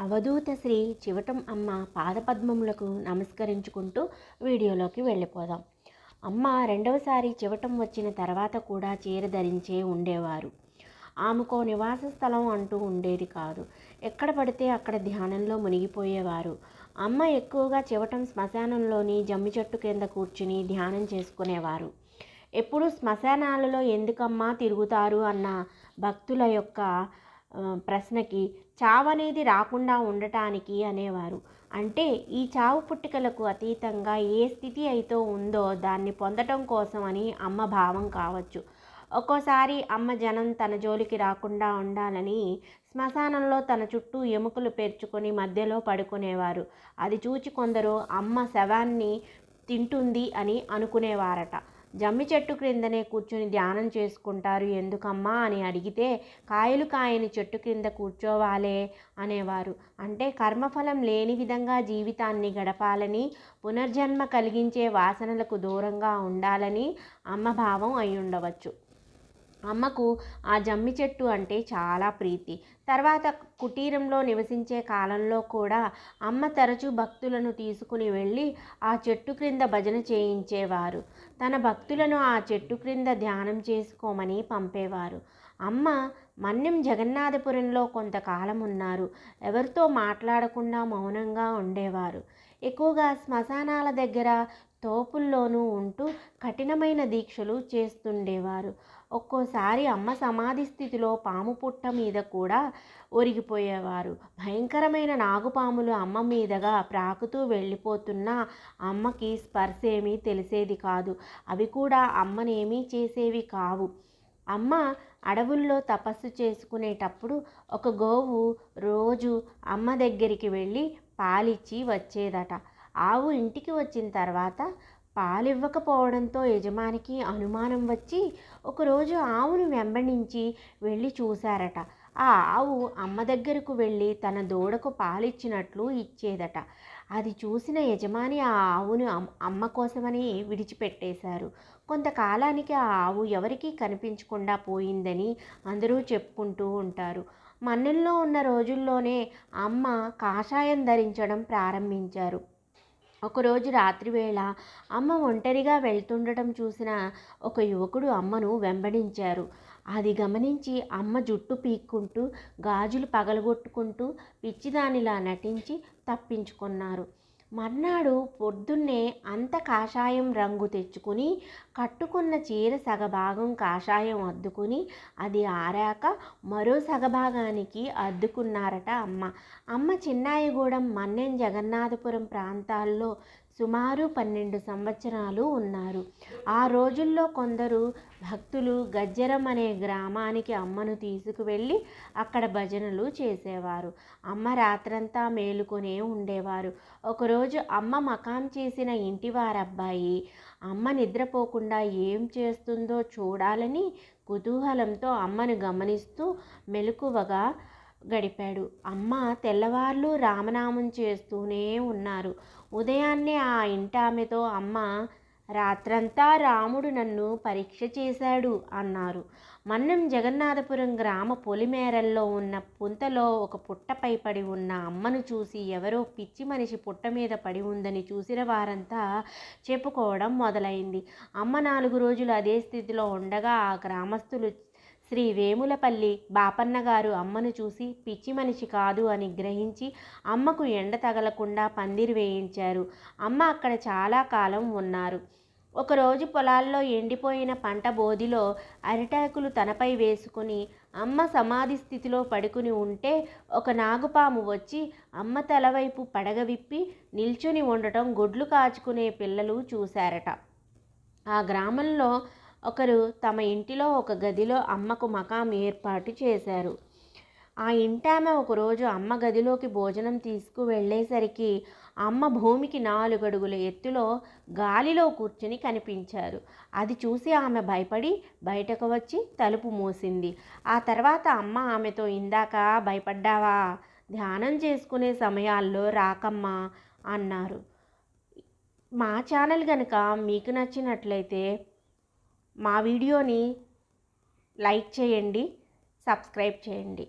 అవధూత శ్రీ చివటం అమ్మ పాదపద్మములకు నమస్కరించుకుంటూ వీడియోలోకి వెళ్ళిపోదాం. అమ్మ రెండవసారి చివటం వచ్చిన తర్వాత కూడా చీర ధరించే ఉండేవారు. ఆమెకో నివాస స్థలం అంటూ ఉండేది కాదు. ఎక్కడ పడితే అక్కడ ధ్యానంలో మునిగిపోయేవారు. అమ్మ ఎక్కువగా చివటం శ్మశానంలోని జమ్మి చెట్టు కింద కూర్చుని ధ్యానం చేసుకునేవారు. ఎప్పుడు శ్మశానాలలో ఎందుకమ్మా తిరుగుతారు అన్న భక్తుల యొక్క ప్రశ్నకి చావు అనేది రాకుండా ఉండటానికి అనేవారు. అంటే ఈ చావు పుట్టుకలకు అతీతంగా ఏ స్థితి అయితే ఉందో దాన్ని పొందటం కోసం అని అమ్మ భావం కావచ్చు. ఒక్కోసారి అమ్మ జనం తన జోలికి రాకుండా ఉండాలని శ్మశానంలో తన చుట్టూ ఎముకలు పేర్చుకొని మధ్యలో పడుకునేవారు. అది చూచి కొందరు అమ్మ శవాన్ని తింటుంది అని అనుకునేవారట. జమ్మి చెట్టు క్రిందనే కూర్చుని ధ్యానం చేసుకుంటారు ఎందుకమ్మా అని అడిగితే కాయలు కాయని చెట్టు క్రింద కూర్చోవాలే అనేవారు. అంటే కర్మఫలం లేని విధంగా జీవితాన్ని గడపాలని పునర్జన్మ కలిగించే వాసనలకు దూరంగా ఉండాలని అమ్మభావం అయి ఉండవచ్చు అమ్మకు ఆ జమ్మి చెట్టు అంటే చాలా ప్రీతి. తర్వాత కుటీరంలో నివసించే కాలంలో కూడా అమ్మ తరచూ భక్తులను తీసుకుని వెళ్ళి ఆ చెట్టు క్రింద భజన చేయించేవారు. తన భక్తులను ఆ చెట్టు క్రింద ధ్యానం చేసుకోమని పంపేవారు. అమ్మ మన్యం జగన్నాథపురంలో కొంతకాలం ఉన్నారు. ఎవరితో మాట్లాడకుండా మౌనంగా ఉండేవారు. ఎక్కువగా శ్మశానాల దగ్గర తోపుల్లోనూ ఉంటూ కఠినమైన దీక్షలు చేస్తుండేవారు. ఒక్కోసారి అమ్మ సమాధి స్థితిలో పాము పుట్ట మీద కూడా ఒరిగిపోయేవారు. భయంకరమైన నాగుపాములు అమ్మ మీదగా ప్రాకుతూ వెళ్ళిపోతున్నా అమ్మకి స్పర్శ ఏమీ తెలిసేది కాదు. అవి కూడా అమ్మనేమీ చేసేవి కావు. అమ్మ అడవుల్లో తపస్సు చేసుకునేటప్పుడు ఒక గోవు రోజు అమ్మ దగ్గరికి వెళ్ళి పాలిచ్చి వచ్చేదట. ఆవు ఇంటికి వచ్చిన తర్వాత పాలివ్వకపోవడంతో యజమానికి అనుమానం వచ్చి ఒకరోజు ఆవును వెంబడించి వెళ్ళి చూశారట. ఆ ఆవు అమ్మ దగ్గరకు వెళ్ళి తన దూడకు పాలిచ్చినట్లు ఇచ్చేదట. అది చూసిన యజమాని ఆ ఆవును అమ్- అమ్మ కోసమని విడిచిపెట్టేశారు. కొంతకాలానికి ఆ ఆవు ఎవరికీ కనిపించకుండా పోయిందని అందరూ చెప్పుకుంటూ ఉంటారు. మన్నెల్లో ఉన్న రోజుల్లోనే అమ్మ కాషాయం ధరించడం ప్రారంభించారు. ఒకరోజు రాత్రివేళ అమ్మ ఒంటరిగా వెళ్తుండటం చూసిన ఒక యువకుడు అమ్మను వెంబడించారు. అది గమనించి అమ్మ జుట్టు పీక్కుంటూ గాజులు పగలగొట్టుకుంటూ పిచ్చిదానిలా నటించి తప్పించుకున్నారు. మర్నాడు పొద్దున్నే అంత కాషాయం రంగు తెచ్చుకుని కట్టుకున్న చీర సగభాగం కాషాయం అద్దుకుని అది ఆరాక మరో సగభాగానికి అద్దుకున్నారట అమ్మ. అమ్మ చిన్నాయిగూడెం మన్నెం జగన్నాథపురం ప్రాంతాల్లో సుమారు పన్నెండు సంవత్సరాలు ఉన్నారు. ఆ రోజుల్లో కొందరు భక్తులు గజ్జరం అనే గ్రామానికి అమ్మను తీసుకువెళ్ళి అక్కడ భజనలు చేసేవారు. అమ్మ రాత్రంతా మేలుకొనే ఉండేవారు. ఒకరోజు అమ్మ మకాం చేసిన ఇంటి వారబ్బాయి అమ్మ నిద్రపోకుండా ఏం చేస్తుందో చూడాలని కుతూహలంతో అమ్మను గమనిస్తూ మెలకువగా గడిపాడు. అమ్మ తెల్లవార్లు రామనామం చేస్తూనే ఉన్నారు. ఉదయాన్నే ఆ ఇంటామెతో అమ్మ రాత్రంతా రాముడు నన్ను పరీక్ష చేశాడు అన్నారు. మన్నం జగన్నాథపురం గ్రామ పొలిమేరల్లో ఉన్న పుంతలో ఒక పుట్టపై పడి ఉన్న అమ్మను చూసి ఎవరో పిచ్చి మనిషి పుట్ట మీద పడి ఉందని చూసిన వారంతా చెప్పుకోవడం మొదలైంది. అమ్మ నాలుగు రోజులు అదే స్థితిలో ఉండగా ఆ గ్రామస్తులు శ్రీ వేములపల్లి బాపన్నగారు అమ్మను చూసి పిచ్చి మనిషి కాదు అని గ్రహించి అమ్మకు ఎండ తగలకుండా పందిరి వేయించారు. అమ్మ అక్కడ చాలా కాలం ఉన్నారు. ఒకరోజు పొలాల్లో ఎండిపోయిన పంట బోధిలో అరిటాకులు తనపై వేసుకుని అమ్మ సమాధి స్థితిలో పడుకుని ఉంటే ఒక నాగుపాము వచ్చి అమ్మ తలవైపు పడగ విప్పి నిల్చుని ఉండటం గొడ్లు కాచుకునే పిల్లలు చూశారట. ఆ గ్రామంలో ఒకరు తమ ఇంటిలో ఒక గదిలో అమ్మకు మకాం ఏర్పాటు చేశారు. ఆ ఇంటామె ఒకరోజు అమ్మ గదిలోకి భోజనం తీసుకువెళ్ళేసరికి అమ్మ భూమికి నాలుగడుగుల ఎత్తులో గాలిలో కూర్చుని కనిపించారు. అది చూసి ఆమె భయపడి బయటకు వచ్చి తలుపు మూసింది. ఆ తర్వాత అమ్మ ఆమెతో ఇందాక భయపడ్డావా? ధ్యానం చేసుకునే సమయాల్లో రాకమ్మా అన్నారు. మా ఛానల్ కనుక మీకు నచ్చినట్లయితే మా వీడియోని లైక్ చేయండి సబ్స్క్రైబ్ చేయండి.